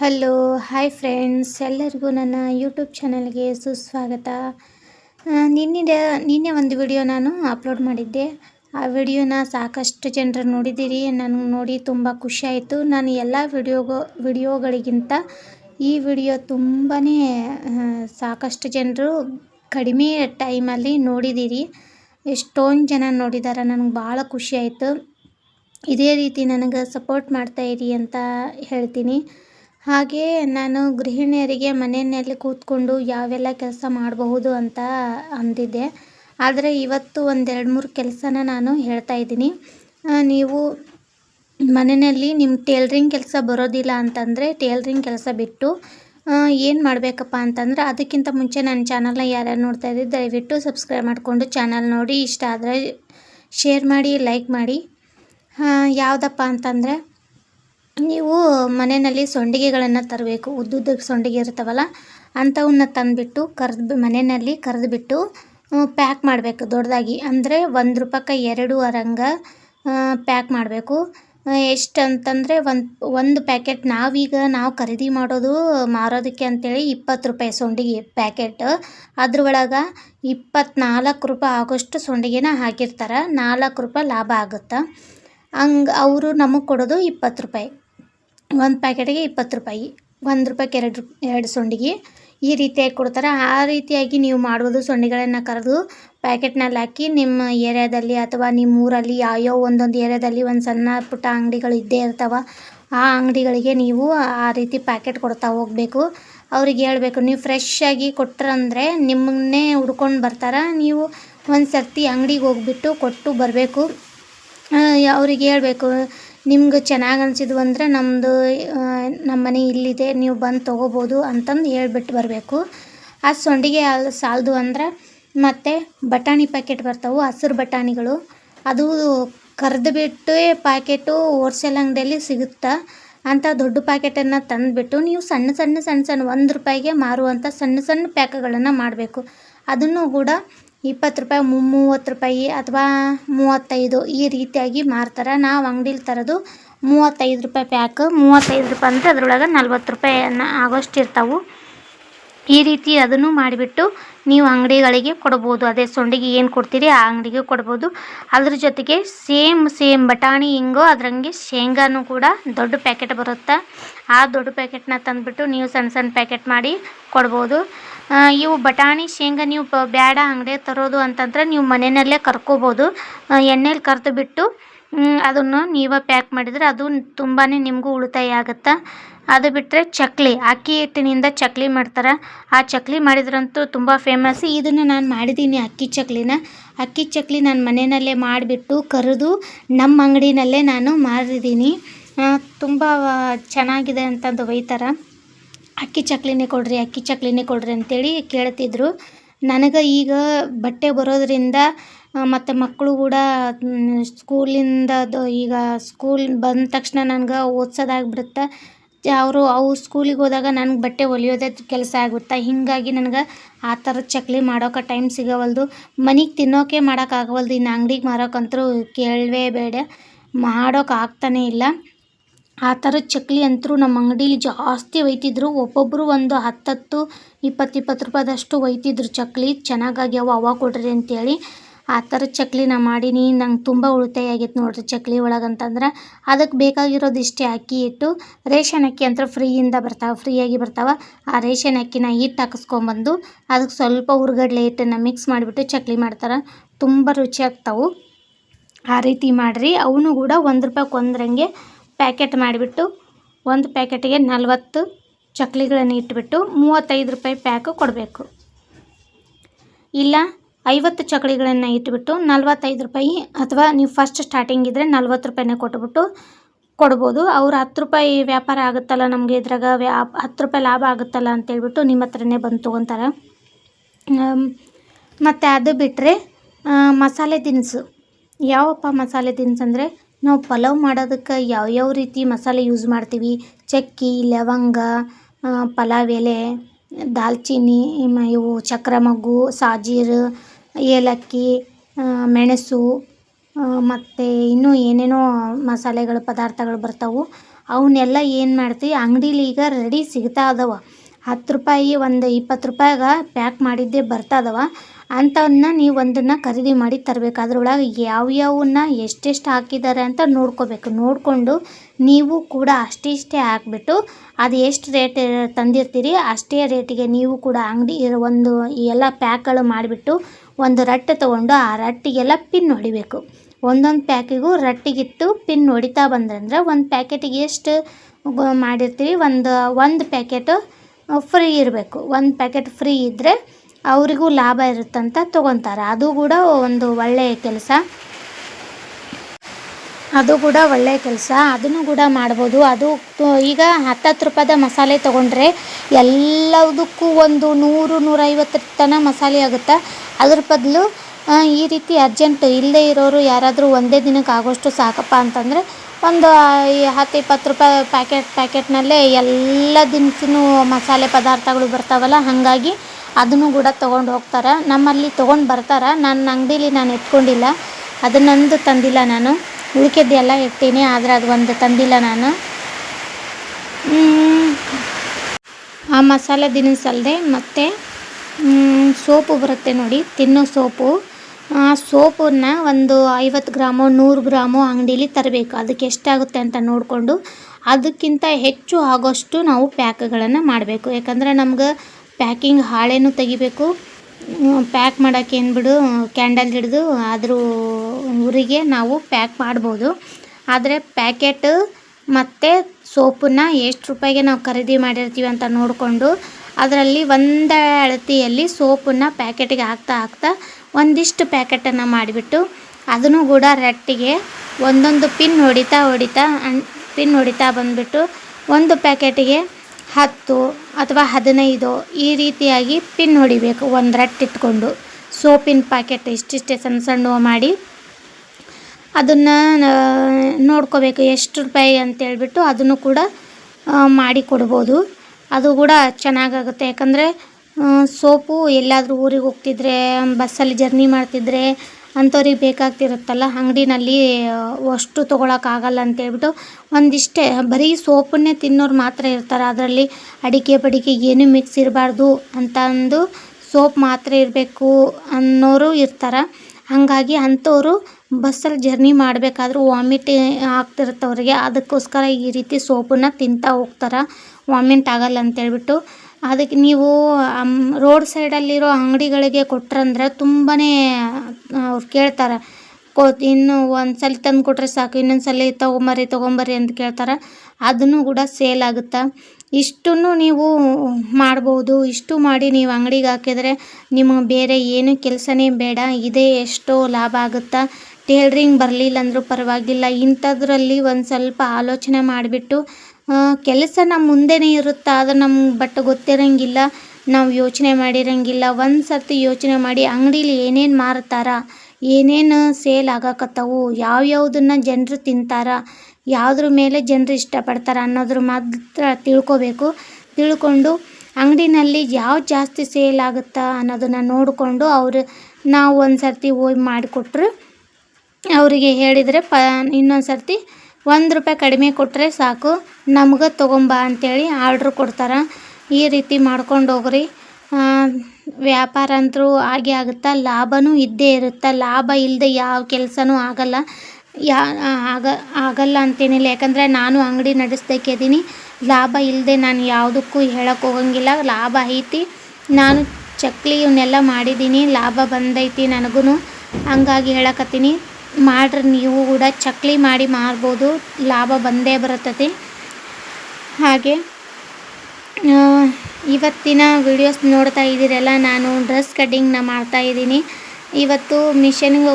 Hello hi friends ಎಲ್ಲರಿಗೂ ನನ್ನ YouTube ಚಾನಲ್ಗೆ ಸುಸ್ವಾಗತ. ನಿನ್ನೆ ನಿನ್ನೆ ಒಂದು ವಿಡಿಯೋ ನಾನು ಅಪ್ಲೋಡ್ ಮಾಡಿದ್ದೆ. ಆ ವಿಡಿಯೋನ ಸಾಕಷ್ಟು ಜನರು ನೋಡಿದ್ದೀರಿ. ನನಗೆ ನೋಡಿ ತುಂಬ ಖುಷಿಯಾಯಿತು ನಾನು ಎಲ್ಲ ವಿಡಿಯೋಗೋ ವಿಡಿಯೋಗಳಿಗಿಂತ ಈ ವಿಡಿಯೋ ತುಂಬಾ ಸಾಕಷ್ಟು ಜನರು ಕಡಿಮೆ ಟೈಮಲ್ಲಿ ನೋಡಿದ್ದೀರಿ. ಎಷ್ಟೊಂದು ಜನ ನೋಡಿದ್ದಾರೆ ನನಗೆ ಭಾಳ ಖುಷಿ ಆಯಿತು. ಇದೇ ರೀತಿ ನನಗೆ ಸಪೋರ್ಟ್ ಮಾಡ್ತಾಯಿರಿ ಅಂತ ಹೇಳ್ತೀನಿ. ಹಾಗೆ ನಾನು ಗೃಹಿಣಿಯರಿಗೆ ಮನೆಯಲ್ಲಿ ಕೂತ್ಕೊಂಡು ಯಾವೆಲ್ಲ ಕೆಲಸ ಮಾಡಬಹುದು ಅಂತ ಅಂದಿದ್ದೆ. ಆದರೆ ಇವತ್ತು ಒಂದೆರಡು ಮೂರು ಕೆಲಸನ ನಾನು ಹೇಳ್ತಾ ಇದ್ದೀನಿ. ನೀವು ಮನೆಯಲ್ಲಿ ನಿಮ್ಮ ಟೇಲ್ರಿಂಗ್ ಕೆಲಸ ಬರೋದಿಲ್ಲ ಅಂತಂದರೆ ಟೇಲ್ರಿಂಗ್ ಕೆಲಸ ಬಿಟ್ಟು ಏನು ಮಾಡಬೇಕಪ್ಪ ಅಂತಂದರೆ ಅದಕ್ಕಿಂತ ಮುಂಚೆ ನನ್ನ ಚಾನಲ್ನ ಯಾರ್ಯಾರು ನೋಡ್ತಾ ಇದ್ದೀರಿ ದಯವಿಟ್ಟು ಸಬ್ಸ್ಕ್ರೈಬ್ ಮಾಡಿಕೊಂಡು ಚಾನಲ್ ನೋಡಿ. ಇಷ್ಟ ಆದರೆ ಶೇರ್ ಮಾಡಿ, ಲೈಕ್ ಮಾಡಿ. ಯಾವುದಪ್ಪ ಅಂತಂದರೆ ನೀವು ಮನೆಯಲ್ಲಿ ಸೊಂಡಿಗೆಗಳನ್ನು ತರಬೇಕು. ಉದ್ದುದ್ದ ಸೊಂಡಿಗೆ ಇರ್ತಾವಲ್ಲ ಅಂಥವನ್ನ ತಂದುಬಿಟ್ಟು ಕರೆದು ಮನೆಯಲ್ಲಿ ಕರೆದುಬಿಟ್ಟು ಪ್ಯಾಕ್ ಮಾಡಬೇಕು ದೊಡ್ಡದಾಗಿ. ಅಂದರೆ ಒಂದು ರೂಪಾಯಿಗೆ ಎರಡು ಅರಂಗ ಪ್ಯಾಕ್ ಮಾಡಬೇಕು. ಎಷ್ಟು ಅಂತಂದರೆ ಒಂದು ಒಂದು ಪ್ಯಾಕೆಟ್ ನಾವೀಗ ನಾವು ಖರೀದಿ ಮಾಡೋದು ಮಾರೋದಕ್ಕೆ ಅಂತೇಳಿ ಇಪ್ಪತ್ತು ರೂಪಾಯಿ ಸೊಂಡಿಗೆ ಪ್ಯಾಕೆಟ್. ಅದ್ರೊಳಗೆ ಇಪ್ಪತ್ನಾಲ್ಕು ರೂಪಾಯಿ ಆಗೋಷ್ಟು ಸೊಂಡಿಗೆನ ಹಾಕಿರ್ತಾರೆ. ನಾಲ್ಕು ರೂಪಾಯಿ ಲಾಭ ಆಗುತ್ತೆ? ಹಂಗೆ ಅವರು ನಮಗೆ ಕೊಡೋದು ಇಪ್ಪತ್ತು ರೂಪಾಯಿ. ಒಂದು ಪ್ಯಾಕೆಟಿಗೆ ಇಪ್ಪತ್ತು ರೂಪಾಯಿ, ಒಂದು ರೂಪಾಯಿಗೆ ಎರಡು ಎರಡು ಸೊಂಡಿಗೆ. ಈ ರೀತಿಯಾಗಿ ಕೊಡ್ತಾರೆ. ಆ ರೀತಿಯಾಗಿ ನೀವು ಮಾಡ್ಬೋದು ಸೊಂಡಿಗಳನ್ನು ಕರೆದು ಪ್ಯಾಕೆಟ್ನಲ್ಲಿ ಹಾಕಿ ನಿಮ್ಮ ಏರಿಯಾದಲ್ಲಿ ಅಥವಾ ನಿಮ್ಮ ಊರಲ್ಲಿ ಯಾವ್ಯಾವ ಒಂದೊಂದು ಏರಿಯಾದಲ್ಲಿ ಒಂದು ಸಣ್ಣ ಪುಟ್ಟ ಅಂಗಡಿಗಳು ಇದ್ದೇ ಇರ್ತಾವೆ, ಆ ಅಂಗಡಿಗಳಿಗೆ ನೀವು ಆ ರೀತಿ ಪ್ಯಾಕೆಟ್ ಕೊಡ್ತಾ ಹೋಗಬೇಕು. ಅವ್ರಿಗೆ ಹೇಳಬೇಕು, ನೀವು ಫ್ರೆಶ್ ಆಗಿ ನಿಮ್ಮನ್ನೇ ಹುಡ್ಕೊಂಡು ಬರ್ತಾರೆ. ನೀವು ಒಂದು ಸರ್ತಿ ಅಂಗಡಿಗೆ ಹೋಗ್ಬಿಟ್ಟು ಕೊಟ್ಟು ಬರಬೇಕು. ಅವ್ರಿಗೆ ಹೇಳ್ಬೇಕು ನಿಮ್ಗೆ ಚೆನ್ನಾಗಿ ಅನಿಸಿದ್ವು ಅಂದರೆ ನಮ್ಮದು ನಮ್ಮ ಮನೆ ಇಲ್ಲಿದೆ, ನೀವು ಬಂದು ತೊಗೋಬೋದು ಅಂತಂದು ಹೇಳ್ಬಿಟ್ಟು ಬರಬೇಕು. ಆ ಸೊಂಡಿಗೆ ಸಾಲದು ಅಂದ್ರೆ ಮತ್ತು ಬಟಾಣಿ ಪ್ಯಾಕೆಟ್ ಬರ್ತವೆ, ಹಸಿರು ಬಟಾಣಿಗಳು. ಅದು ಕರೆದು ಬಿಟ್ಟು ಪ್ಯಾಕೆಟು ಹೋಲ್ಸೇಲ್ ಅಂಗಡಿಯಲ್ಲಿ ಸಿಗುತ್ತೆ. ಅಂಥ ದೊಡ್ಡ ಪ್ಯಾಕೆಟನ್ನು ತಂದುಬಿಟ್ಟು ನೀವು ಸಣ್ಣ ಸಣ್ಣ ಸಣ್ಣ ಸಣ್ಣ ಒಂದು ರೂಪಾಯಿಗೆ ಮಾರುವಂಥ ಸಣ್ಣ ಸಣ್ಣ ಪ್ಯಾಕ್ಗಳನ್ನು ಮಾಡಬೇಕು. ಅದನ್ನು ಕೂಡ ಇಪ್ಪತ್ತು ರೂಪಾಯಿ ಮೂವತ್ತು ರೂಪಾಯಿ ಅಥವಾ ಮೂವತ್ತೈದು ಈ ರೀತಿಯಾಗಿ ಮಾರ್ತಾರೆ. ನಾವು ಅಂಗಡೀಲಿ ತರೋದು ಮೂವತ್ತೈದು ರೂಪಾಯಿ ಪ್ಯಾಕ್ ಮೂವತ್ತೈದು ರೂಪಾಯಿ ಅಂದರೆ ಅದರೊಳಗೆ ನಲ್ವತ್ತು ರೂಪಾಯಿ ಆಗೋಷ್ಟು ಇರ್ತಾವೆ. ಈ ರೀತಿ ಅದನ್ನು ಮಾಡಿಬಿಟ್ಟು ನೀವು ಅಂಗಡಿಗಳಿಗೆ ಕೊಡ್ಬೋದು. ಅದೇ ಸೊಂಡಿಗೆ ಏನು ಕೊಡ್ತೀರಿ ಆ ಅಂಗಡಿಗೆ ಕೊಡ್ಬೋದು. ಅದ್ರ ಜೊತೆಗೆ ಸೇಮ್ ಸೇಮ್ ಬಟಾಣಿ ಹಿಂಗೋ ಅದ್ರಂಗೆ ಶೇಂಗಾನು ಕೂಡ ದೊಡ್ಡ ಪ್ಯಾಕೆಟ್ ಬರುತ್ತೆ. ಆ ದೊಡ್ಡ ಪ್ಯಾಕೆಟ್ನ ತಂದುಬಿಟ್ಟು ನೀವು ಸಣ್ಣ ಸಣ್ಣ ಪ್ಯಾಕೆಟ್ ಮಾಡಿ ಕೊಡ್ಬೋದು. ಇವು ಬಟಾಣಿ, ಶೇಂಗಾ ನೀವು ಬೇಡ ಅಂಗಡಿ ತರೋದು ಅಂತಂದ್ರೆ ನೀವು ಮನೆಯಲ್ಲೇ ಕರ್ಕೋಬೋದು. ಎಣ್ಣೆಲಿ ಕರೆದು ಬಿಟ್ಟು ಅದನ್ನು ನೀವೇ ಪ್ಯಾಕ್ ಮಾಡಿದರೆ ಅದು ತುಂಬಾ ನಿಮಗೂ ಉಳಿತಾಯ ಆಗುತ್ತೆ. ಅದು ಬಿಟ್ಟರೆ ಚಕ್ಲಿ. ಅಕ್ಕಿ ಹಿಟ್ಟಿನಿಂದ ಚಕ್ಲಿ ಮಾಡ್ತಾರೆ? ಆ ಚಕ್ಲಿ ಮಾಡಿದ್ರಂತೂ ತುಂಬ ಫೇಮಸ್ ಇದನ್ನು ನಾನು ಮಾಡಿದ್ದೀನಿ ಅಕ್ಕಿ ಚಕ್ಲಿನ. ಅಕ್ಕಿ ಚಕ್ಲಿ ನಾನು ಮನೆಯಲ್ಲೇ ಮಾಡಿಬಿಟ್ಟು ಕರೆದು ನಮ್ಮ ಅಂಗಡಿನಲ್ಲೇ ನಾನು ಮಾರಿದ್ದೀನಿ ತುಂಬ ಚೆನ್ನಾಗಿದೆ ಅಂತಂದು ಒಯ್ತಾರೆ. ಅಕ್ಕಿ ಚಕ್ಲಿನೇ ಕೊಡ್ರಿ, ಅಕ್ಕಿ ಚಕ್ಲಿನೇ ಕೊಡ್ರಿ ಅಂತೇಳಿ ಕೇಳ್ತಿದ್ರು. ನನಗೆ ಈಗ ಬಟ್ಟೆ ಬರೋದರಿಂದ ಮತ್ತು ಮಕ್ಕಳು ಕೂಡ ಸ್ಕೂಲಿಂದದು ಸ್ಕೂಲಿಂದ ಈಗ ಸ್ಕೂಲ್ ಬಂದ ತಕ್ಷಣ ನನಗೆ ಓದ್ಸೋದಾಗ್ಬಿಡುತ್ತೆ? ಅವರು ಅವು ಸ್ಕೂಲಿಗೆ ಹೋದಾಗ ನನಗೆ ಬಟ್ಟೆ ಹೊಲಿಯೋದೇ ಕೆಲಸ ಆಗುತ್ತೆ? ಹೀಗಾಗಿ ನನಗೆ ಆ ಥರದ ಚಕ್ಲಿ ಮಾಡೋಕೆ ಟೈಮ್ ಸಿಗವಲ್ದು. ಮನೆಗೆ ತಿನ್ನೋಕೆ ಮಾಡೋಕ್ಕಾಗವಲ್ದು ಇನ್ನು ಅಂಗಡಿಗೆ ಮಾರೋಕ್ಕಂತೂ ಕೇಳವೇ ಬೇಡ. ಮಾಡೋಕೆ ಆಗ್ತಾನೇ ಇಲ್ಲ. ಆ ಥರದ ಚಕ್ಲಿ ಅಂತೂ ನಮ್ಮ ಅಂಗಡೀಲಿ ಜಾಸ್ತಿ ಒಯ್ತಿದ್ರು. ಒಬ್ಬೊಬ್ಬರು ಒಂದು ಹತ್ತತ್ತು, ಇಪ್ಪತ್ತು ಇಪ್ಪತ್ತು ರೂಪಾಯ್ದಷ್ಟು ಒಯ್ತಿದ್ರು ಚಕ್ಲಿ. ಚೆನ್ನಾಗಾಗ್ಯಾವ ಅವಾಗ ಕೊಡ್ರಿ ಅಂತೇಳಿ. ಆ ಥರ ಚಕ್ಲಿ ನಾ ಮಾಡೀನಿ, ನಂಗೆ ತುಂಬ ಉಳಿತಾಯ ಆಗೈತೆ ನೋಡ್ರಿ ಚಕ್ಲಿ ಒಳಗಂತಂದ್ರೆ ಅದಕ್ಕೆ ಬೇಕಾಗಿರೋದು ಇಷ್ಟೇ ಅಕ್ಕಿ ಹಿಟ್ಟು, ರೇಷನ್ ಅಕ್ಕಿ ಅಂತ ಫ್ರೀಯಿಂದ ಬರ್ತಾವೆ, ಫ್ರೀಯಾಗಿ ಬರ್ತಾವೆ. ಆ ರೇಷನ್ ಅಕ್ಕಿನ ಹಿಟ್ಟು ಹಾಕಿಸ್ಕೊಂಬಂದು ಅದಕ್ಕೆ ಸ್ವಲ್ಪ ಹುರ್ಗಡ್ಲೆ ಹಿಟ್ಟನ್ನು ಮಿಕ್ಸ್ ಮಾಡಿಬಿಟ್ಟು ಚಕ್ಲಿ ಮಾಡ್ತಾರೆ. ತುಂಬ ರುಚಿ ಆಗ್ತಾವೆ. ಆ ರೀತಿ ಮಾಡಿರಿ. ಅವನು ಕೂಡ ಒಂದು ರೂಪಾಯಿ ಕೊಂದ್ರಂಗೆ ಪ್ಯಾಕೆಟ್ ಮಾಡಿಬಿಟ್ಟು ಒಂದು ಪ್ಯಾಕೆಟಿಗೆ ನಲ್ವತ್ತು ಚಕ್ಲಿಗಳನ್ನು ಇಟ್ಬಿಟ್ಟು ಮೂವತ್ತೈದು ರೂಪಾಯಿ ಪ್ಯಾಕು ಕೊಡಬೇಕು. ಇಲ್ಲ ಐವತ್ತು ಚಕ್ಕಡಿಗಳನ್ನು ಇಟ್ಬಿಟ್ಟು ನಲ್ವತ್ತೈದು ರೂಪಾಯಿ ಅಥವಾ ನೀವು ಫಸ್ಟ್ ಸ್ಟಾರ್ಟಿಂಗ್ ಇದ್ದರೆ ನಲ್ವತ್ತು ರೂಪಾಯಿನೇ ಕೊಟ್ಬಿಟ್ಟು ಕೊಡ್ಬೋದು. ಅವ್ರು ಹತ್ತು ರೂಪಾಯಿ ವ್ಯಾಪಾರ ಆಗುತ್ತಲ್ಲ ನಮಗೆ ಇದ್ರಾಗ, ವ್ಯಾ ಹತ್ತು ರೂಪಾಯಿ ಲಾಭ ಆಗುತ್ತಲ್ಲ ಅಂತೇಳ್ಬಿಟ್ಟು ನಿಮ್ಮ ಹತ್ರನೇ ಬಂದು ತೊಗೊತಾರೆ. ಮತ್ತು ಅದು ಬಿಟ್ಟರೆ ಮಸಾಲೆ ದಿನಸು ಯಾವಪ್ಪ ಮಸಾಲೆ ದಿನಸು ಅಂದರೆ ನಾವು ಪಲಾವ್ ಮಾಡೋದಕ್ಕೆ ಯಾವ್ಯಾವ ರೀತಿ ಮಸಾಲೆ ಯೂಸ್ ಮಾಡ್ತೀವಿ? ಚಕ್ಕಿ, ಲವಂಗ ಪಲಾವ್ ಎಲೆ. ದಾಲ್ಚಿನ್ನಿ ಇವು ಚಕ್ರಮಗ್ಗು, ಸಾಜೀರ್, ಏಲಕ್ಕಿ ಮೆಣಸು ಮತ್ತು ಇನ್ನೂ ಏನೇನೋ ಮಸಾಲೆಗಳು, ಪದಾರ್ಥಗಳು ಬರ್ತಾವೆ. ಅವನ್ನೆಲ್ಲ ಏನು ಮಾಡ್ತೀವಿ ಅಂಗಡೀಲಿ ಈಗ ರೆಡಿ ಸಿಗ್ತಾ ಇದಾವ ಹತ್ತು ರೂಪಾಯಿ, ಒಂದು ಇಪ್ಪತ್ತು ರೂಪಾಯಿಗೆ ಪ್ಯಾಕ್ ಮಾಡಿದ್ದೇ ಬರ್ತಾ ಇದಾವ ಅಂಥವನ್ನ ನೀವು ಒಂದನ್ನು ಖರೀದಿ ಮಾಡಿ ತರಬೇಕು. ಅದ್ರೊಳಗೆ ಯಾವ್ಯಾವನ್ನ ಎಷ್ಟೆಷ್ಟು ಹಾಕಿದ್ದಾರೆ ಅಂತ ನೋಡ್ಕೋಬೇಕು. ನೋಡಿಕೊಂಡು ನೀವು ಕೂಡ ಅಷ್ಟಿಷ್ಟೇ ಹಾಕ್ಬಿಟ್ಟು ಅದು ಎಷ್ಟು ರೇಟ್ ತಂದಿರ್ತೀರಿ ಅಷ್ಟೇ ರೇಟಿಗೆ ನೀವು ಕೂಡ ಅಂಗಡಿ ಒಂದು ಎಲ್ಲ ಪ್ಯಾಕ್ಗಳು ಮಾಡಿಬಿಟ್ಟು ಒಂದು ರಟ್ಟು ತೊಗೊಂಡು ಆ ರಟ್ಟಿಗೆಲ್ಲ ಪಿನ್ ಹೊಡಿಬೇಕು. ಒಂದೊಂದು ಪ್ಯಾಕಿಗೂ ರಟ್ಟಿಗಿಟ್ಟು ಪಿನ್ ಹೊಡಿತಾ ಬಂದ್ರಂದ್ರೆ ಒಂದು ಪ್ಯಾಕೆಟಿಗೆ ಎಷ್ಟು ಮಾಡಿರ್ತೀವಿ ಒಂದು ಒಂದು ಪ್ಯಾಕೆಟು ಫ್ರೀ ಇರಬೇಕು. ಒಂದು ಪ್ಯಾಕೆಟ್ ಫ್ರೀ ಇದ್ದರೆ ಅವರಿಗೂ ಲಾಭ ಇರುತ್ತಂತ ತೊಗೊತಾರೆ. ಅದು ಕೂಡ ಒಂದು ಒಳ್ಳೆಯ ಕೆಲಸ. ಅದು ಕೂಡ ಒಳ್ಳೆಯ ಕೆಲಸ. ಅದನ್ನು ಕೂಡ ಮಾಡ್ಬೋದು. ಅದು ಈಗ ಹತ್ತತ್ತು ರೂಪಾಯ್ದ ಮಸಾಲೆ ತೊಗೊಂಡ್ರೆ ಎಲ್ಲದಕ್ಕೂ ಒಂದು ನೂರು ನೂರೈವತ್ತರ ತನ ಮಸಾಲೆ ಆಗುತ್ತೆ. ಅದ್ರ ಬದಲು ಈ ರೀತಿ ಅರ್ಜೆಂಟ್ ಇಲ್ಲದೇ ಇರೋರು ಯಾರಾದರೂ ಒಂದೇ ದಿನಕ್ಕೆ ಆಗೋಷ್ಟು ಸಾಕಪ್ಪ ಅಂತಂದರೆ ಒಂದು ಹತ್ತು, ಇಪ್ಪತ್ತು ರೂಪಾಯಿ ಪ್ಯಾಕೆಟ್, ಪ್ಯಾಕೆಟ್ನಲ್ಲೇ ಎಲ್ಲ ದಿನಸಿನೂ ಮಸಾಲೆ ಪದಾರ್ಥಗಳು ಬರ್ತಾವಲ್ಲ, ಹಾಗಾಗಿ ಅದನ್ನು ಕೂಡ ತೊಗೊಂಡು ಹೋಗ್ತಾರೆ. ನಮ್ಮಲ್ಲಿ ತೊಗೊಂಡು ಬರ್ತಾರೆ. ನನ್ನ ಅಂಗಡೀಲಿ ನಾನು ಎತ್ಕೊಂಡಿಲ್ಲ ಅದನ್ನೊಂದು ತಂದಿಲ್ಲ ನಾನು. ಉಳಿಕೆದ್ದೆಲ್ಲ ಇರ್ತೀನಿ ಆದರೆ ಅದು ಒಂದು ತಂದಿಲ್ಲ ನಾನು. ಆ ಮಸಾಲೆ ದಿನಸಲ್ಲದೆ ಮತ್ತು ಸೋಪು ಬರುತ್ತೆ ನೋಡಿ. ತಿನ್ನೋ ಸೋಪು. ಆ ಸೋಪನ್ನ ಒಂದು ಐವತ್ತು ಗ್ರಾಮು, ನೂರು ಗ್ರಾಮು ಅಂಗಡೀಲಿ ತರಬೇಕು. ಅದಕ್ಕೆ ಎಷ್ಟಾಗುತ್ತೆ ಅಂತ ನೋಡಿಕೊಂಡು, ಅದಕ್ಕಿಂತ ಹೆಚ್ಚು ಆಗೋಷ್ಟು ನಾವು ಪ್ಯಾಕ್ಗಳನ್ನು ಮಾಡಬೇಕು. ಯಾಕಂದರೆ ನಮ್ಗೆ ಪ್ಯಾಕಿಂಗ್ ಹಾಳೆನೂ ತೆಗಿಬೇಕು. ಪ್ಯಾಕ್ ಮಾಡೋಕ್ಕೆ ಏನು ಬಿಡು ಕ್ಯಾಂಡಲ್ ಹಿಡಿದು ಅದ್ರ ಊರಿಗೆ ನಾವು ಪ್ಯಾಕ್ ಮಾಡ್ಬೋದು. ಆದರೆ ಪ್ಯಾಕೆಟ್ ಮತ್ತು ಸೋಪನ್ನು ಎಷ್ಟು ರೂಪಾಯಿಗೆ ನಾವು ಖರೀದಿ ಮಾಡಿರ್ತೀವಿ ಅಂತ ನೋಡಿಕೊಂಡು ಅದರಲ್ಲಿ ಒಂದು ಅಳತಿಯಲ್ಲಿ ಸೋಪನ್ನು ಪ್ಯಾಕೆಟಿಗೆ ಹಾಕ್ತಾ ಹಾಕ್ತಾ ಒಂದಿಷ್ಟು ಪ್ಯಾಕೆಟನ್ನು ಮಾಡಿಬಿಟ್ಟು ಅದನ್ನು ಕೂಡ ರಟ್ಟಿಗೆ ಒಂದೊಂದು ಪಿನ್ ಹೊಡಿತಾ ಹೊಡಿತಾ ಪಿನ್ ಹೊಡಿತಾ ಬಂದುಬಿಟ್ಟು ಒಂದು ಪ್ಯಾಕೆಟಿಗೆ ಹತ್ತು ಅಥವಾ ಹದಿನೈದು ಈ ರೀತಿಯಾಗಿ ಪಿನ್ ಹೊಡಿಬೇಕು. ಒಂದು ರಟ್ಟು ಇಟ್ಕೊಂಡು ಸೋಪಿನ ಪ್ಯಾಕೆಟ್ ಇಷ್ಟಿಷ್ಟೇ ಸಣ್ಣ ಸಣ್ಣವು ಮಾಡಿ ಅದನ್ನು ನೋಡ್ಕೋಬೇಕು ಎಷ್ಟು ರೂಪಾಯಿ ಅಂತೇಳ್ಬಿಟ್ಟು ಅದನ್ನು ಕೂಡ ಮಾಡಿ ಕೊಡ್ಬೋದು. ಅದು ಕೂಡ ಚೆನ್ನಾಗಾಗುತ್ತೆ. ಯಾಕಂದರೆ ಸೋಪು ಎಲ್ಲಾದರೂ ಊರಿಗೆ ಹೋಗ್ತಿದ್ರೆ, ಬಸ್ಸಲ್ಲಿ ಜರ್ನಿ ಮಾಡ್ತಿದ್ರೆ ಅಂಥವ್ರಿಗೆ ಬೇಕಾಗ್ತಿರುತ್ತಲ್ಲ, ಅಂಗಡಿನಲ್ಲಿ ಅಷ್ಟು ತೊಗೊಳಕ್ಕಾಗಲ್ಲ ಅಂತೇಳ್ಬಿಟ್ಟು ಒಂದಿಷ್ಟೇ, ಬರೀ ಸೋಪನ್ನೇ ತಿನ್ನೋರು ಮಾತ್ರ ಇರ್ತಾರೆ. ಅದರಲ್ಲಿ ಅಡಿಕೆ ಪಡಿಕೆ ಏನೂ ಮಿಕ್ಸ್ ಇರಬಾರ್ದು ಅಂತ ಅಂದು ಸೋಪ್ ಮಾತ್ರ ಇರಬೇಕು ಅನ್ನೋರು ಇರ್ತಾರೆ. ಹಾಗಾಗಿ ಅಂಥವರು ಬಸ್ಸಲ್ಲಿ ಜರ್ನಿ ಮಾಡಬೇಕಾದ್ರೂ ವಾಮಿಟ್ ಆಗ್ತಿರುತ್ತೆ ಅವರಿಗೆ ಅದಕ್ಕೋಸ್ಕರ ಈ ರೀತಿ ಸೋಪನ್ನು ತಿಂತಾ ಹೋಗ್ತಾರೆ. ವಾಮಿಂಟ್ ಆಗಲ್ಲ ಅಂತೇಳ್ಬಿಟ್ಟು ಅದಕ್ಕೆ ನೀವು ರೋಡ್ ಸೈಡಲ್ಲಿರೋ ಅಂಗಡಿಗಳಿಗೆ ಕೊಟ್ರಂದ್ರೆ ತುಂಬಾ ಅವ್ರು ಕೇಳ್ತಾರೆ. ಕೊ, ಇನ್ನು ಒಂದು ಸಲ ತಂದು ಕೊಟ್ಟರೆ ಸಾಕು, ಇನ್ನೊಂದು ಸಲ ತೊಗೊಂಬರ್ರಿ ಅಂತ ಕೇಳ್ತಾರೆ. ಅದನ್ನು ಕೂಡ ಸೇಲ್ ಆಗುತ್ತೆ. ಇಷ್ಟನ್ನು ನೀವು ಮಾಡ್ಬೋದು. ಇಷ್ಟು ಮಾಡಿ ನೀವು ಅಂಗಡಿಗೆ ಹಾಕಿದ್ರೆ ನಿಮಗೆ ಬೇರೆ ಏನು ಕೆಲಸನೇ ಬೇಡ. ಇದೇ ಎಷ್ಟೋ ಲಾಭ ಆಗುತ್ತಾ. ಟೇಲ್ರಿಂಗ್ ಬರಲಿಲ್ಲ ಅಂದರೂ ಪರವಾಗಿಲ್ಲ. ಇಂಥದ್ರಲ್ಲಿ ಒಂದು ಸ್ವಲ್ಪ ಆಲೋಚನೆ ಮಾಡಿಬಿಟ್ಟು ಕೆಲಸ ನಮ್ಮ ಮುಂದೆನೇ ಇರುತ್ತೆ? ಆದ್ರೆ ನಮ್ಗೆ ಬಟ್ ಗೊತ್ತಿರೋಂಗಿಲ್ಲ, ನಾವು ಯೋಚನೆ ಮಾಡಿರೋಂಗಿಲ್ಲ. ಒಂದು ಸರ್ತಿ ಯೋಚನೆ ಮಾಡಿ ಅಂಗಡೀಲಿ ಏನೇನು ಮಾರುತ್ತಾರ? ಏನೇನು ಸೇಲ್ ಆಗಕತ್ತವು? ಯಾವ್ಯಾವುದನ್ನು ಜನರು ತಿಂತಾರ? ಯಾವುದ್ರ ಮೇಲೆ ಜನರು ಇಷ್ಟಪಡ್ತಾರೆ ಅನ್ನೋದ್ರ ಮಾತ್ರ ತಿಳ್ಕೊಬೇಕು. ತಿಳ್ಕೊಂಡು ಅಂಗಡಿನಲ್ಲಿ ಯಾವ ಜಾಸ್ತಿ ಸೇಲ್ ಆಗುತ್ತಾ ಅನ್ನೋದನ್ನು ನೋಡಿಕೊಂಡು ಅವರು ನಾವು ಒಂದು ಸರ್ತಿ ಹೋಗಿ ಮಾಡಿಕೊಟ್ರು. ಅವರಿಗೆ ಹೇಳಿದರೆ ಪ, ಇನ್ನೊಂದು ಸರ್ತಿ ಒಂದು ರೂಪಾಯಿ ಕಡಿಮೆ ಕೊಟ್ಟರೆ ಸಾಕು. ನಮ್ಗೆ ತೊಗೊಂಬ ಅಂತೇಳಿ ಆರ್ಡ್ರ್ ಕೊಡ್ತಾರೆ. ಈ ರೀತಿ ಮಾಡ್ಕೊಂಡು ಹೋಗ್ರಿ. ವ್ಯಾಪಾರ ಅಂತೂ ಆಗೇ ಆಗುತ್ತೆ? ಲಾಭವೂ ಇದ್ದೇ ಇರುತ್ತೆ? ಲಾಭ ಇಲ್ಲದೆ ಯಾವ ಕೆಲಸನೂ ಆಗಲ್ಲ. ಯಾ ಆಗ, ಆಗಲ್ಲ ಅಂತೇನಿಲ್ಲ. ಯಾಕಂದರೆ ನಾನು ಅಂಗಡಿ ನಡೆಸ್ದಕ್ಕೆ ಇದ್ದೀನಿ. ಲಾಭ ಇಲ್ಲದೆ ನಾನು ಯಾವುದಕ್ಕೂ ಹೇಳಕ್ಕೆ ಹೋಗಂಗಿಲ್ಲ. ಲಾಭ ಐತಿ. ನಾನು ಚಕ್ಲಿ ಇವನ್ನೆಲ್ಲ ಮಾಡಿದ್ದೀನಿ. ಲಾಭ ಬಂದೈತಿ ನನಗೂ ಹಂಗಾಗಿ ಹೇಳಕತ್ತೀನಿ. ಮಾಡ್ರಿ, ನೀವು ಕೂಡ ಚಕ್ಲಿ ಮಾಡಿ ಮಾರ್ಬೋದು, ಲಾಭ ಬಂದೇ ಬರುತ್ತದೆ ಹಾಗೆ ಇವತ್ತಿನ ವಿಡಿಯೋಸ್ ನೋಡ್ತಾ ಇದ್ದೀರಲ್ಲ, ನಾನು ಡ್ರೆಸ್ ಕಟ್ಟಿಂಗ್ನ ಮಾಡ್ತಾ ಇದ್ದೀನಿ. ಇವತ್ತು ಮಿಷನ್ಗೆ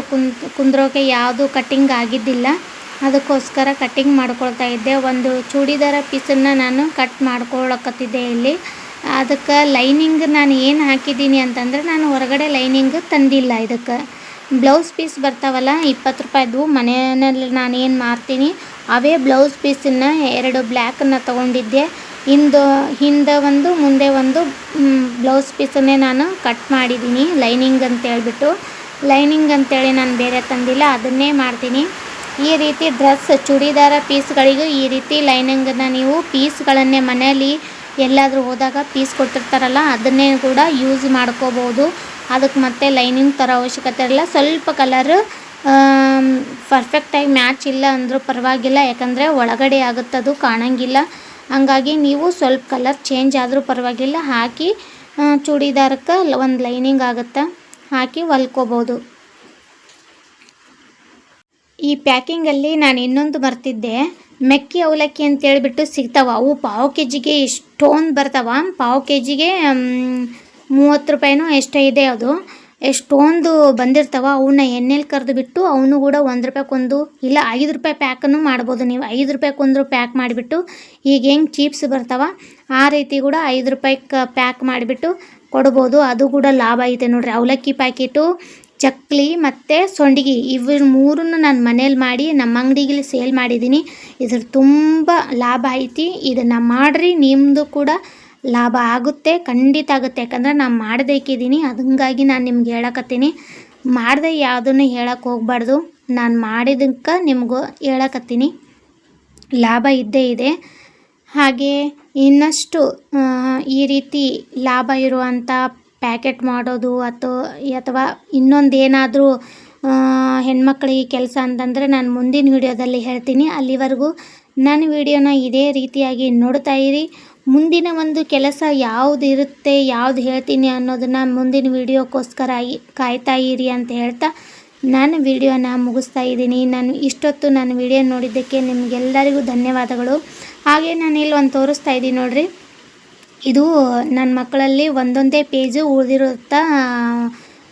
ಕುಂದ್ರೋಕೆ ಯಾವುದು ಕಟ್ಟಿಂಗ್ ಆಗಿದ್ದಿಲ್ಲ. ಅದಕ್ಕೋಸ್ಕರ ಕಟ್ಟಿಂಗ್ ಮಾಡ್ಕೊಳ್ತಾ ಇದ್ದೆ. ಒಂದು ಚೂಡಿದಾರ ಪೀಸನ್ನು ನಾನು ಕಟ್ ಮಾಡ್ಕೊಳಕತ್ತಿದ್ದೆ ಇಲ್ಲಿ. ಅದಕ್ಕೆ ಲೈನಿಂಗ್ ನಾನು ಏನು ಹಾಕಿದ್ದೀನಿ ಅಂತಂದರೆ, ನಾನು ಹೊರಗಡೆ ಲೈನಿಂಗ್ ತಂದಿಲ್ಲ ಇದಕ್ಕೆ. ಬ್ಲೌಸ್ ಪೀಸ್ ಬರ್ತಾವಲ್ಲ, ಇಪ್ಪತ್ತು ರೂಪಾಯಿದು. ಮನೆಯಲ್ಲಿ ನಾನು ಏನು ಮಾರ್ತೀನಿ ಅವೇ ಬ್ಲೌಸ್ ಪೀಸನ್ನು, ಎರಡು ಬ್ಲ್ಯಾಕನ್ನು ತೊಗೊಂಡಿದ್ದೆ. ಹಿಂದೆ ಹಿಂದೆ ಒಂದು, ಮುಂದೆ ಒಂದು ಬ್ಲೌಸ್ ಪೀಸನ್ನೇ ನಾನು ಕಟ್ ಮಾಡಿದ್ದೀನಿ, ಲೈನಿಂಗ್ ಅಂತೇಳ್ಬಿಟ್ಟು. ಲೈನಿಂಗ್ ಅಂತೇಳಿ ನಾನು ಬೇರೆ ತಂದಿಲ್ಲ, ಅದನ್ನೇ ಮಾಡ್ತೀನಿ. ಈ ರೀತಿ ಡ್ರೆಸ್, ಚೂಡಿದಾರ ಪೀಸ್ಗಳಿಗೂ ಈ ರೀತಿ ಲೈನಿಂಗನ್ನು ನೀವು ಪೀಸ್ಗಳನ್ನೇ ಮನೆಯಲ್ಲಿ ಎಲ್ಲಾದರೂ ಹೋದಾಗ ಪೀಸ್ ಕೊಟ್ಟಿರ್ತಾರಲ್ಲ, ಅದನ್ನೇ ಕೂಡ ಯೂಸ್ ಮಾಡ್ಕೋಬೋದು. ಅದಕ್ಕೆ ಮತ್ತೆ ಲೈನಿಂಗ್ ಥರ ಅವಶ್ಯಕತೆ ಇರಲ್ಲ. ಸ್ವಲ್ಪ ಕಲರ್ ಪರ್ಫೆಕ್ಟಾಗಿ ಮ್ಯಾಚ್ ಇಲ್ಲ ಅಂದರೂ ಪರವಾಗಿಲ್ಲ. ಯಾಕಂದರೆ ಒಳಗಡೆ ಆಗುತ್ತದು ಕಾಣಂಗಿಲ್ಲ. ಹಂಗಾಗಿ ನೀವು ಸ್ವಲ್ಪ ಕಲರ್ ಚೇಂಜ್ ಆದರೂ ಪರವಾಗಿಲ್ಲ. ಹಾಕಿ ಚೂಡಿದಾರಕ್ಕೆ ಒಂದು ಲೈನಿಂಗ್ ಆಗುತ್ತೆ. ಹಾಕಿ ಹೊಲ್ಕೋಬೋದು. ಈ ಪ್ಯಾಕಿಂಗಲ್ಲಿ ನಾನು ಇನ್ನೊಂದು ಬರ್ತಿದ್ದೆ. ಮೆಕ್ಕಿ ಅವಲಕ್ಕಿ ಅಂತೇಳ್ಬಿಟ್ಟು ಸಿಗ್ತಾವ. ಅವು ಪಾವು ಕೆ ಜಿಗೆ ಇಷ್ಟೊಂದು ಬರ್ತಾವ. ಪಾವು ಕೆ ಜಿಗೆ ಮೂವತ್ತು ರೂಪಾಯಿನೋ ಎಷ್ಟೇ ಇದೆ ಅದು. ಎಷ್ಟೊಂದು ಬಂದಿರ್ತಾವೆ ಅವನ್ನ ಎಣ್ಣೆಲಿ ಕರೆದು ಬಿಟ್ಟು ಅವನು ಕೂಡ ಒಂದು ರೂಪಾಯಿಗೊಂದು ಇಲ್ಲ ಐದು ರೂಪಾಯಿ ಪ್ಯಾಕನ್ನು ಮಾಡ್ಬೋದು ನೀವು. ಐದು ರೂಪಾಯಿಗೊಂದು ಪ್ಯಾಕ್ ಮಾಡಿಬಿಟ್ಟು ಈಗ ಹೆಂಗೆ ಚೀಪ್ಸ್ ಬರ್ತಾವೆ, ಆ ರೀತಿ ಕೂಡ ಐದು ರೂಪಾಯಿಗೆ ಪ್ಯಾಕ್ ಮಾಡಿಬಿಟ್ಟು ಕೊಡ್ಬೋದು. ಅದು ಕೂಡ ಲಾಭ ಐತೆ ನೋಡ್ರಿ. ಅವಲಕ್ಕಿ ಪ್ಯಾಕೆಟು ಚಕ್ಲಿ ಮತ್ತು ಸೊಂಡಿಗೆ ಇವು ಮೂರನ್ನು ನಾನು ಮನೇಲಿ ಮಾಡಿ ನಮ್ಮ ಅಂಗಡಿಗೆ ಸೇಲ್ ಮಾಡಿದ್ದೀನಿ. ಇದ್ರ ತುಂಬ ಲಾಭ ಐತಿ. ಇದನ್ನು ಮಾಡಿರಿ ನಿಮ್ಮದು ಕೂಡ ಲಾಭ ಆಗುತ್ತೆ, ಖಂಡಿತ ಆಗುತ್ತೆ. ಯಾಕಂದ್ರೆ ನಾನು ಮಾಡಬೇಕಿದ್ದೀನಿ ಅದಂಗಾಗಿ ನಾನು ನಿಮ್ಗೆ ಹೇಳಕತ್ತೀನಿ. ಮಾಡದೆ ಯಾವುದನ್ನು ಹೇಳಕ್ಕೆ ಹೋಗ್ಬಾರ್ದು. ನಾನು ಮಾಡಿದಕ್ಕೆ ನಿಮಗೂ ಹೇಳಕತ್ತೀನಿ. ಲಾಭ ಇದ್ದೇ ಇದೆ. ಹಾಗೆ ಇನ್ನಷ್ಟು ಈ ರೀತಿ ಲಾಭ ಇರುವಂಥ ಪ್ಯಾಕೆಟ್ ಮಾಡೋದು ಅಥವಾ ಅಥವಾ ಇನ್ನೊಂದೇನಾದರೂ ಹೆಣ್ಮಕ್ಳಿಗೆ ಕೆಲಸ ಅಂತಂದರೆ ನಾನು ಮುಂದಿನ ವೀಡಿಯೋದಲ್ಲಿ ಹೇಳ್ತೀನಿ. ಅಲ್ಲಿವರೆಗೂ ನನ್ನ ವಿಡಿಯೋನ ಇದೇ ರೀತಿಯಾಗಿ ನೋಡ್ತಾ ಮುಂದಿನ ಒಂದು ಕೆಲಸ ಯಾವುದು ಇರುತ್ತೆ ಯಾವ್ದು ಹೇಳ್ತೀನಿ ಅನ್ನೋದನ್ನು ಮುಂದಿನ ವೀಡಿಯೋಕ್ಕೋಸ್ಕರ ಕಾಯ್ತಾ ಇರಿ ಅಂತ ಹೇಳ್ತಾ ನಾನು ವಿಡಿಯೋನ ಮುಗಿಸ್ತಾ ಇದ್ದೀನಿ. ನಾನು ಇಷ್ಟೊತ್ತು ನಾನು ವಿಡಿಯೋ ನೋಡಿದ್ದಕ್ಕೆ ನಿಮಗೆಲ್ಲರಿಗೂ ಧನ್ಯವಾದಗಳು. ಹಾಗೆ ನಾನು ಇಲ್ಲಿ ಒಂದು ತೋರಿಸ್ತಾ ಇದ್ದೀನಿ ನೋಡಿರಿ. ಇದು ನನ್ನ ಮಕ್ಕಳಲ್ಲಿ ಒಂದೊಂದೇ ಪೇಜು ಉಳಿದಿರುತ್ತಾ,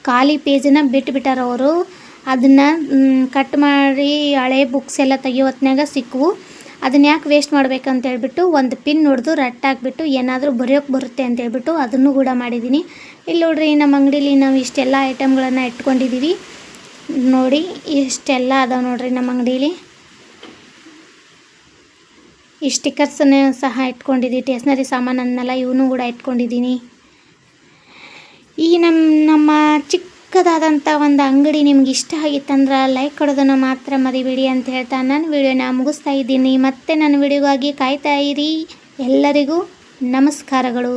ಖಾಲಿ ಪೇಜನ್ನ ಬಿಟ್ಟುಬಿಟ್ಟಾರ ಅವರು ಅದನ್ನು ಕಟ್ ಮಾಡಿ ಹಳೆ ಬುಕ್ಸ್ ಎಲ್ಲ ತೆಗಿಯೋ ಹೊತ್ನ್ಯಾಗ ಸಿಕ್ಕವು ಅದನ್ನ ಯಾಕೆ ವೇಸ್ಟ್ ಮಾಡ್ಬೇಕಂತ ಹೇಳ್ಬಿಟ್ಟು ಒಂದು ಪಿನ್ ಹೊಡೆದು ರಟ್ಟಾಕ್ಬಿಟ್ಟು ಏನಾದರೂ ಬರೆಯೋಕೆ ಬರುತ್ತೆ ಅಂತ ಹೇಳ್ಬಿಟ್ಟು ಅದನ್ನು ಕೂಡ ಮಾಡಿದ್ದೀನಿ ಇಲ್ಲಿ ನೋಡ್ರಿ ನಮ್ಮ ಅಂಗಡೀಲಿ ನಾವು ಇಷ್ಟೆಲ್ಲ ಐಟಮ್ಗಳನ್ನು ಇಟ್ಕೊಂಡಿದ್ದೀವಿ ನೋಡಿ ಇಷ್ಟೆಲ್ಲ ಅದಾವೆ ನೋಡ್ರಿ ನಮ್ಮ ಅಂಗಡೀಲಿ. ಈ ಸ್ಟಿಕ್ಕರ್ಸನ್ನು ಸಹ ಇಟ್ಕೊಂಡಿದ್ದೀನಿ ಟೇಸ್ನರಿ ಸಾಮಾನನ್ನೆಲ್ಲ ಇವನು ಕೂಡ ಇಟ್ಕೊಂಡಿದ್ದೀನಿ ಈ ನಮ್ಮ ನಮ್ಮ ಚಿಕ್ಕದಾದಂಥ ಒಂದು ಅಂಗಡಿ ನಿಮ್ಗೆ ಇಷ್ಟ ಆಗಿತ್ತಂದ್ರೆ ಲೈಕ್ ಕೊಡೋದನ್ನು ಮಾತ್ರ ಮರಿಬೇಡಿ ಅಂತ ಹೇಳ್ತಾ ನಾನು ವಿಡಿಯೋನ ಮುಗಿಸ್ತಾ ಇದ್ದೀನಿ. ಮತ್ತೆ ನನ್ನ ವಿಡಿಯೋಗಾಗಿ ಕಾಯ್ತಾ ಇರಿ. ಎಲ್ಲರಿಗೂ ನಮಸ್ಕಾರಗಳು.